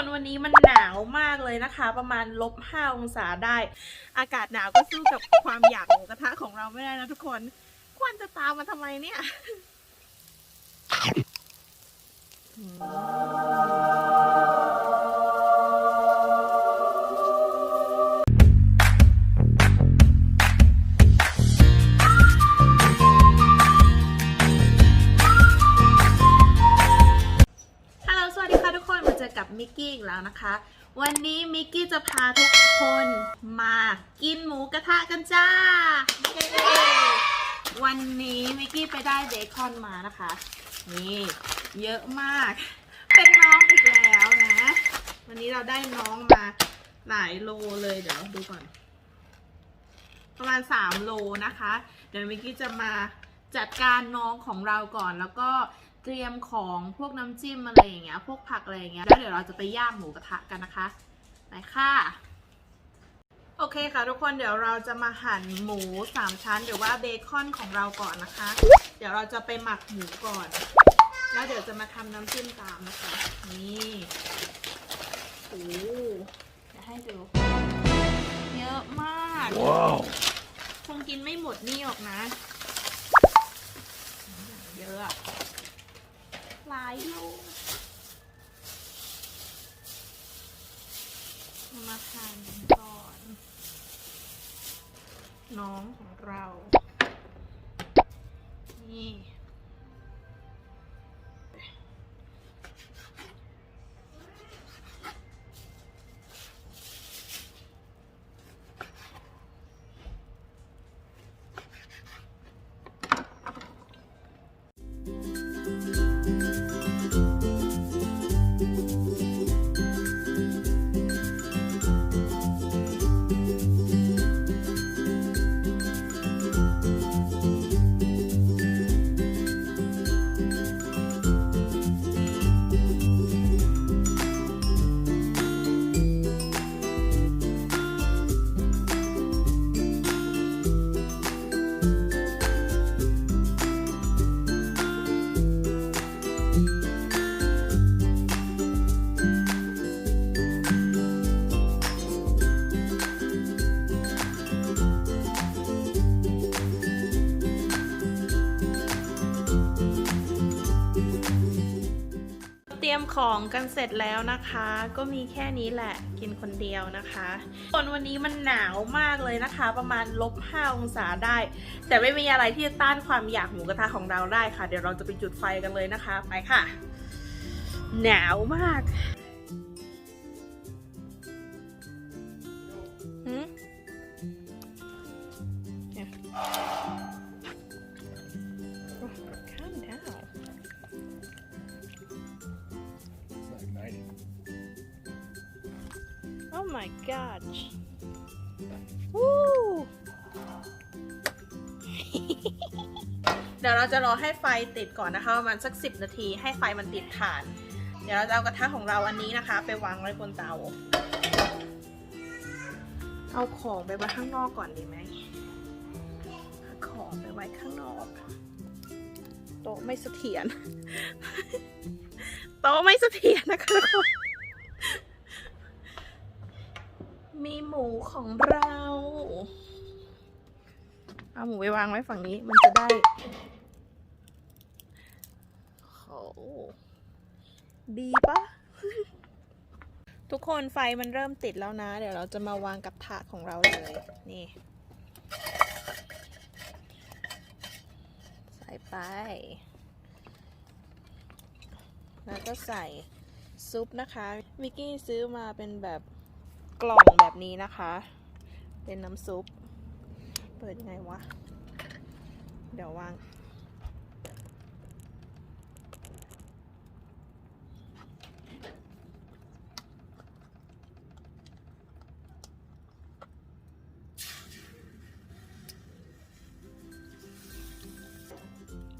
คนวันนี้มันหนาวมากเลยนะคะ ประมาณลบห้าองศาได้ อากาศหนาวก็สู้กับความอยากหมูกระทะของเราไม่ได้นะทุกคน ควันจะตามมาทำไมเนี่ยอ แล้วนะคะ วันนี้มิกกี้จะพาทุกคนมากินหมูกระทะกันจ้า วันนี้มิกกี้ไปได้เบคอนมานะคะ นี่เยอะมาก เป็นน้องอีกแล้วนะ วันนี้เราได้น้องมาหลายโลเลยเดี๋ยวดูก่อน ประมาณ 3 โลนะคะ เดี๋ยวมิกกี้จะมาจัดการน้องของเราก่อนแล้วก็ เตรียมของพวกน้ำจิ้มอะไรอย่างเงี้ย พวกผักอะไรอย่างเงี้ย แล้วเดี๋ยวเราจะไปย่างหมูกระทะกันนะคะ ไปค่ะโอเคค่ะทุกคนเดี๋ยวเราจะมาหั่นหมูสามชั้นหรือว่าเบคอนของเราก่อนนะคะ เดี๋ยวเราจะไปหมักหมูก่อน แล้วเดี๋ยวจะมาทำน้ำจิ้มตามนะคะ นี่โอ้โหเดี๋ยวให้ดู เยอะมาก Wow. คงกินไม่หมดนี่หรอกนะ เยอะอะ หลายอยู่มาทานกันก่อน น้องของเรา นี่ ของกันเสร็จแล้วนะคะ ก็มีแค่นี้แหละกินคนเดียวนะคะตอนวันนี้มันหนาวมากเลยนะคะ ประมาณลบห้าองศาได้ แต่ไม่มีอะไรที่จะต้านความอยากหมูกระทะของเราได้ค่ะ เดี๋ยวเราจะไปจุดไฟกันเลยนะคะ ไปค่ะ หนาวมาก my gosh. Woo! เดี๋ยวเราจะรอให้ไฟติดก่อนนะคะประมาณสักสิบนาที ให้ไฟมันติดฐาน เดี๋ยวเราจะเอากระทะของเราอันนี้นะคะ ไปวางไว้บนเตา เอาของไปไว้ข้างนอกก่อนดีไหมเอาของไปไว้ข้างนอก โต๊ะไม่เสถียร โต๊ะไม่เสถียรนะคะทุกคน มีหมูของเรา เอาหมูไปวางไว้ฝั่งนี้มันจะได้โหดีปะทุกคนไฟมันเริ่มติดแล้วนะ เดี๋ยวเราจะมาวางกับถาดของเราเลย นี่ ใส่ไป แล้วก็ใส่ซุปนะคะ มิกกี้ซื้อมาเป็นแบบ กล่องแบบนี้นะคะ เป็นน้ำซุป เปิดยังไงวะ เดี๋ยววาง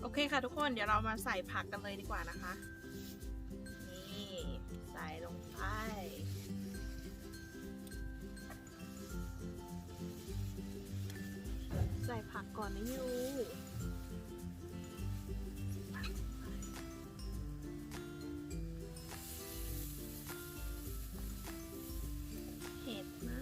โอเคค่ะทุกคนเดี๋ยวเรามาใส่ผักกันเลยดีกว่านะคะ นี่ ใส่ลงไปักก่อนนะยูเห็ดนะ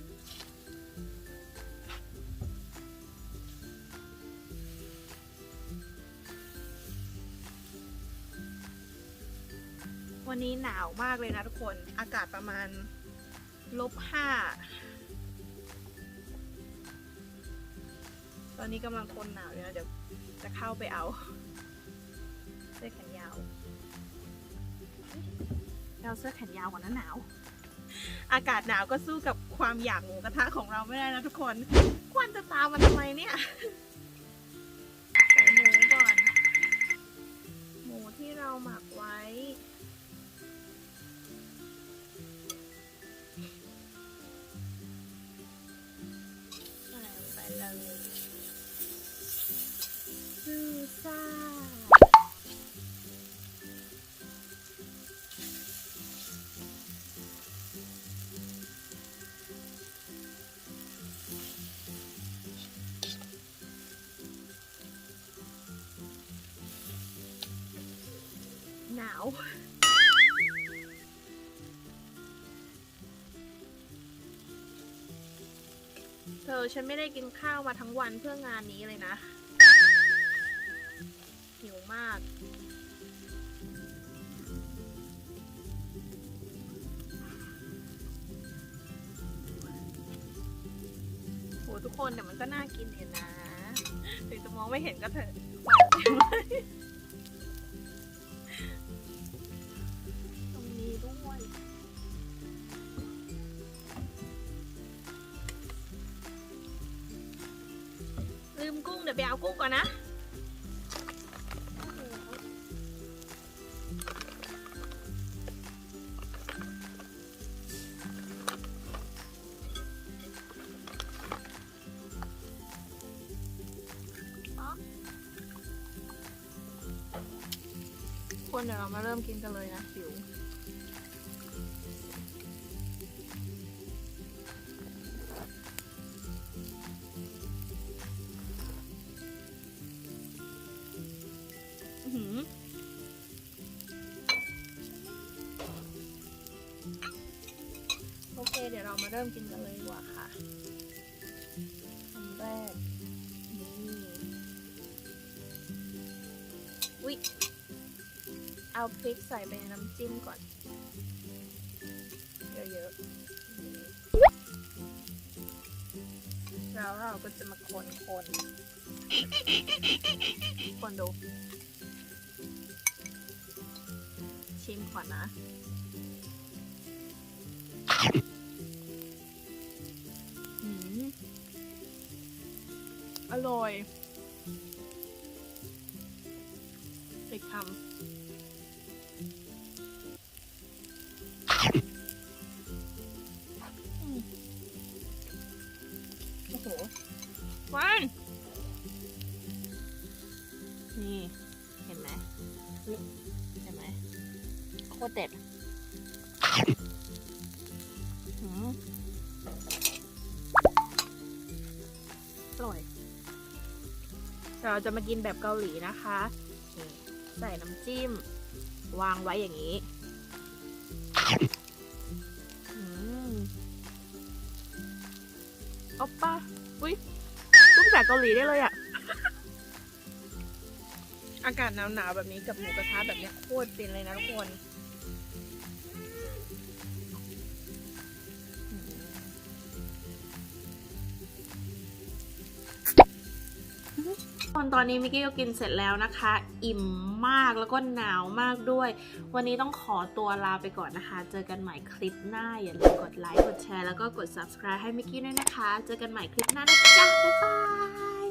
วันนี้หนาวมากเลยนะทุกคน อากาศประมาณลบห้า ตอนนี้กำลังทนหนาวอยู่นะเดี๋ยวจะเข้าไปเอาเสื้อแขนยาวเอาเสื้อแขนยาวก่อนนะหนาว อากาศหนาวก็สู้กับความอยากหมูกระทะของเราไม่ได้นะทุกคน ควันจะตามมันทำไมเนี่ยใส่หมูก่อน หมูที่เราหมักไว้ใส่ลงไปเลยาว เธอฉันไม่ได้กินข้าวมาทั้งวันเพื่องานนี้เลยนะ หิวมากโหทุกคนแต่มันก็น่ากินเห็นนะ ถึงจะมองไม่เห็นก็เถอะ ก่อนนะ คนเดี๋ยวเรามาเริ่มกินกันเลยนะ มาเริ่มกินกันเลยดีกว่าค่ะอันแรกนี่วิเอาพริกใส่ไปในน้ำจิ้มก่อน เยอะๆแล้วเราก็จะมาคนคนๆคนดู ชิมก่อนนะ ร่อยอีกคำโอ้โหวานนี่ เห็นไหมเห็นไหมโคตรเด็ดหืมอร่อย เดี๋ยวเราจะมากินแบบเกาหลีนะคะนี่ใส่น้ำจิ้ม วางไว้อย่างนี้อืมโอปป้าอุ้ยรูปจากเกาหลีได้เลยอะอากาศหนาวๆแบบนี้กับหมูกระทะแบบเนี้ยโคตรฟินเลยนะทุกคน ตอนตอนนี้มิกกี้ก็กินเสร็จแล้วนะคะ อิ่มมากแล้วก็หนาวมากด้วย วันนี้ต้องขอตัวลาไปก่อนนะคะ เจอกันใหม่คลิปหน้า อย่าลืมกดไลค์กดแชร์แล้วก็กด subscribe ให้มิกกี้ด้วยนะคะ เจอกันใหม่คลิปหน้านะจ๊ะบ๊ายบาย